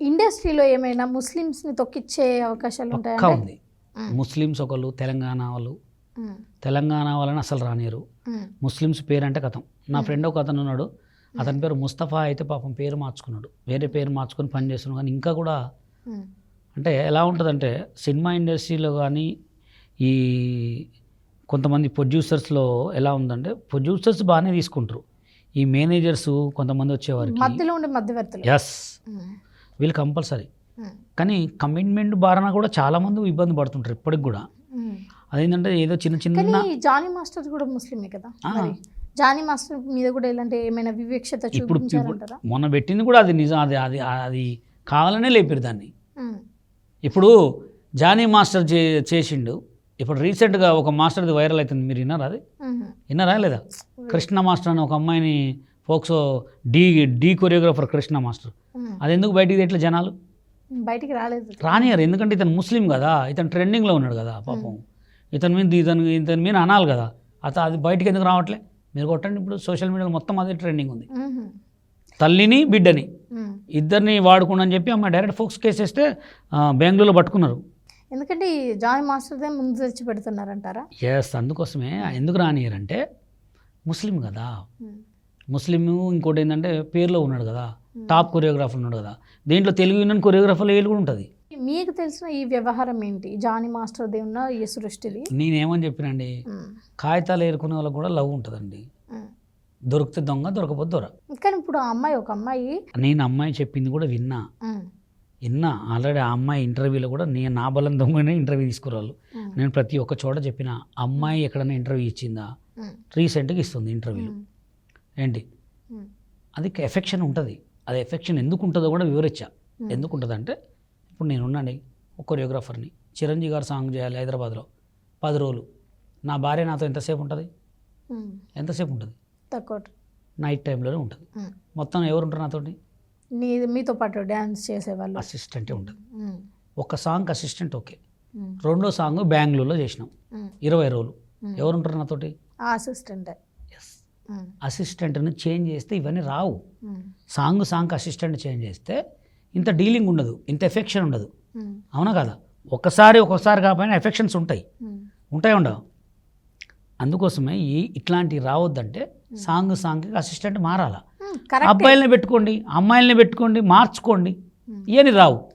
ఇండస్ట్రీలో ఏమైనా ముస్లిమ్స్ని తొక్కిచ్చే అవకాశాలు పక్కా ఉంటాయంటే ఉంది. ముస్లిమ్స్ ఒకళ్ళు తెలంగాణ వాళ్ళు. తెలంగాణ వాళ్ళని అసలు రానియరు. ముస్లిమ్స్ పేరు అంటే కథం. నా ఫ్రెండ్ ఒక అతను ఉన్నాడు అతని పేరు ముస్తఫా అయితే పాపం పేరు మార్చుకున్నాడు. వేరే పేరు మార్చుకొని పని చేస్తున్నాడు. కానీ ఇంకా కూడా అంటే ఎలా ఉంటుందంటే సినిమా ఇండస్ట్రీలో కానీ ఈ కొంతమంది ప్రొడ్యూసర్స్లో ఎలా ఉందంటే ప్రొడ్యూసర్స్ బాగానే తీసుకుంటారు. ఈ మేనేజర్స్ కొంతమంది వచ్చేవారికి. మధ్యలో ఉండే మధ్యవర్తులు. ఎస్ వీళ్ళు కంపల్సరీ. కానీ కమిట్మెంట్ బారన కూడా చాలామంది ఇబ్బంది పడుతుంటారు ఇప్పటికి కూడా. అదేంటంటే ఏదో చిన్న చిన్న జానీ మాస్టర్ కూడా ముస్లిమే కదా జానీ మాస్టర్ మీద కూడా ఇలాంటి ఏమైనా వివక్షత ఇప్పుడు మొన్న పెట్టింది కూడా అది నిజం అది అది అది కావాలనే లేపారు దాన్ని. ఇప్పుడు జానీ మాస్టర్ చే చేసిండు. ఇప్పుడు రీసెంట్గా ఒక మాస్టర్ది వైరల్ అవుతుంది. మీరు విన్నారా అది. విన్నారా లేదా? కృష్ణ మాస్టర్ అని ఒక అమ్మాయిని POCSO D D choreographer Krishna master. అది ఎందుకు బయటికి ఎట్లా జనాలు? బయటికి రాలేదు. రానియరు ఎందుకంటే ఇతను ముస్లిం కదా ఇతను ట్రెండింగ్లో ఉన్నాడు కదా పాపం. ఇతని మీద ఇతను ఇతని మీద అనాలి కదా. అత అది బయటికి ఎందుకు రావట్లే? మీరు కొట్టండి ఇప్పుడు సోషల్ మీడియాలో మొత్తం అదే ట్రెండింగ్ ఉంది. తల్లిని బిడ్డని. ఇద్దరిని వాడుకుని చెప్పి అమ్మ డైరెక్ట్ ఫోక్స్ కేసు వేస్తే ఆ, బెంగళూరులో పట్టుకున్నారు. ఎందుకంటే ఈ జానీ మాస్టర్దే ముందు తెచ్చి పెడుతున్నారంటారా? ఎస్ అందుకోసమే. ఎందుకు రానియరంటే ముస్లిం కదా. ముస్లిం ఇంకోటి ఏంటంటే పేరులో ఉన్నాడు కదా టాప్ కొరియోగ్రాఫర్ ఉన్నాడు కదా దీంట్లో తెలుగు యూనియన్ కొరియోగ్రాఫర్లో ఏళ్ళు కూడా ఉంటుంది మీకు తెలిసిన ఈ వ్యవహారం ఏంటి జానీ మాస్టర్ది ఉన్న ఈ సృష్టిది నేనేమని చెప్పినండి. కాగితాలు ఏరుకునే వాళ్ళకి కూడా లవ్ ఉంటుందండి. దొరికితే దొంగ దొరకపోతే దొర కానీ ఇప్పుడు ఆ అమ్మాయి ఒక అమ్మాయి నేను అమ్మాయి చెప్పింది కూడా విన్నా. విన్నా ఆల్రెడీ ఆ అమ్మాయి ఇంటర్వ్యూలో కూడా నేను నా బలం దొంగనే ఇంటర్వ్యూ తీసుకురాళ్ళు. నేను ప్రతి ఒక్క చోట చెప్పిన అమ్మాయి ఎక్కడైనా ఇంటర్వ్యూ ఇచ్చిందా. రీసెంట్గా ఇస్తుంది ఇంటర్వ్యూలు. ఏంటి. అది ఎఫెక్షన్ ఉంటుంది అది ఎఫెక్షన్ ఎందుకు ఉంటుందో కూడా వివరించా. ఎందుకు ఉంటుందంటే ఇప్పుడు నేను ఉన్నాను ఒక కొరియోగ్రాఫర్ని చిరంజీవి గారు సాంగ్ చేయాలి హైదరాబాద్లో పది రోజులు నా భార్య నాతో ఎంతసేపు ఉంటుంది. ఎంతసేపు ఉంటుంది తక్కువ నైట్ టైంలోనే ఉంటుంది. మొత్తం ఎవరు ఉంటారు నాతోటి నీ మీతో పాటు డ్యాన్స్ చేసేవాళ్ళు అసిస్టెంటే ఉంటుంది. ఒక సాంగ్ అసిస్టెంట్ ఓకే. రెండో సాంగ్ బెంగళూరులో చేసినాం. ఇరవై రోజులు. ఎవరు ఉంటారు నాతోటి అసిస్టెంట్. అసిస్టెంట్ని చేంజ్ చేస్తే ఇవన్నీ రావు. Song song song assistant change చేస్తే ఇంత డీలింగ్ ఉండదు ఇంత ఎఫెక్షన్ ఉండదు. అవునా కదా? ఒకసారి ఒక్కొక్కసారి కాకపోయినా ఎఫెక్షన్స్ ఉంటాయి. ఉంటాయి ఉండవు. అందుకోసమే ఈ ఇట్లాంటివి రావద్దంటే సాంగ్ సాంగ్కి అసిస్టెంట్ మారాలా? అబ్బాయిల్ని పెట్టుకోండి అమ్మాయిల్ని పెట్టుకోండి మార్చుకోండి. ఇవన్నీ రావు.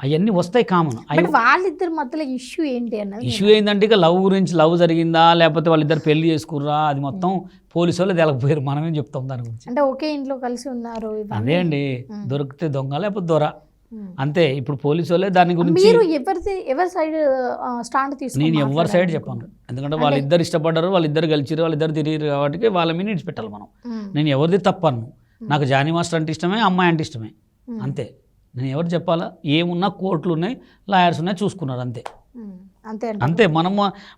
అవన్నీ వస్తాయి కామన్. వాళ్ళిద్దరి మధ్యలో ఇష్యూ ఏంటి అన్నది ఇష్యూ ఏంటంటే ఇక లవ్ గురించి లవ్ జరిగిందా లేకపోతే వాళ్ళిద్దరు పెళ్ళి చేసుకుర్రా అది మొత్తం పోలీసు వాళ్ళు తెలకపోయారు. మనమేం చెప్తాం దాని గురించి. అంటే ఒకే ఇంట్లో కలిసి ఉన్నారు. అదే అండి. దొరికితే దొంగ లేకపోతే దొర. ఉమ్. అంతే ఇప్పుడు పోలీసు వాళ్ళే దాని గురించి మీరు ఎవరిది ఎవరి సైడ్ స్టాండ్ తీసుకుని నేను ఎవరి సైడ్? చెప్పాను. ఎందుకంటే వాళ్ళిద్దరు ఇష్టపడ్డారు వాళ్ళిద్దరు గెలిచిరు వాళ్ళిద్దరు తిరిగిరు కాబట్టి వాళ్ళ మీద ఇడిచిపెట్టాలి మనం. ఉమ్. నేను ఎవరిది తప్పను. నాకు జానీ మాస్టర్ అంటే ఇష్టమే అమ్మాయి అంటే ఇష్టమే. అంతే. నేను ఎవరు చెప్పాలా? ఏమున్నా కోర్టులు ఉన్నాయి లాయర్స్ ఉన్నాయి చూసుకున్నారు అంతే. అంతే అంతే మనం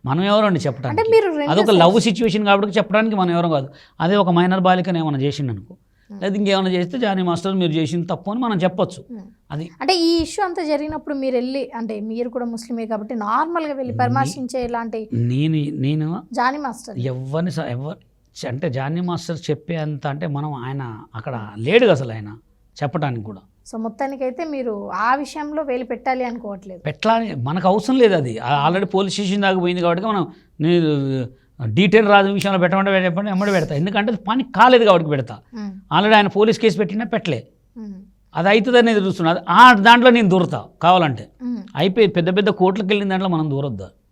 మనం ఎవరండి అంటే చెప్పడానికి అదొక లవ్ సిచ్యువేషన్ కాబట్టి చెప్పడానికి మనం ఎవరం కాదు. అదే ఒక మైనర్ బాలికని ఏమైనా చేసిండు అనుకో లేదా ఇంకేమైనా చేస్తే జానీ మాస్టర్ మీరు చేసింది తప్పు అని మనం చెప్పొచ్చు. అది అంటే ఈ ఇష్యూ అంతా జరిగినప్పుడు మీరు వెళ్ళి అంటే మీరు కూడా ముస్లిమే కాబట్టి నార్మల్గా వెళ్ళి పరామర్శించే ఇలాంటి నేను నేను జానీ మాస్టర్. ఎవరిని ఎవరు అంటే జానీ మాస్టర్ చెప్పే అంత అంటే మనం ఆయన అక్కడ లేడు అసలు ఆయన. చెప్పడానికి కూడా. సో మొత్తానికైతే మీరు ఆ విషయంలో వేలు పెట్టాలి అనుకోవట్లేదు. పెట్టాలని మనకు అవసరం లేదు అది. ఆల్రెడీ పోలీస్ స్టేషన్ దాకా పోయింది కాబట్టి మనం నేను డీటెయిల్ రాజు విషయంలో పెట్టమంటే చెప్పండి ఎమ్మడి పెడతా. ఎందుకంటే పని కాలేదు కాబట్టి పెడతా. ఆల్రెడీ ఆయన పోలీస్ కేసు పెట్టినా పెట్టలే. అది అవుతుంది అనేది చూస్తున్నా. ఆ దాంట్లో నేను దూరతా కావాలంటే. అయిపోయి పెద్ద పెద్ద కోర్టులకు వెళ్ళిన దాంట్లో మనం దూరొద్దా?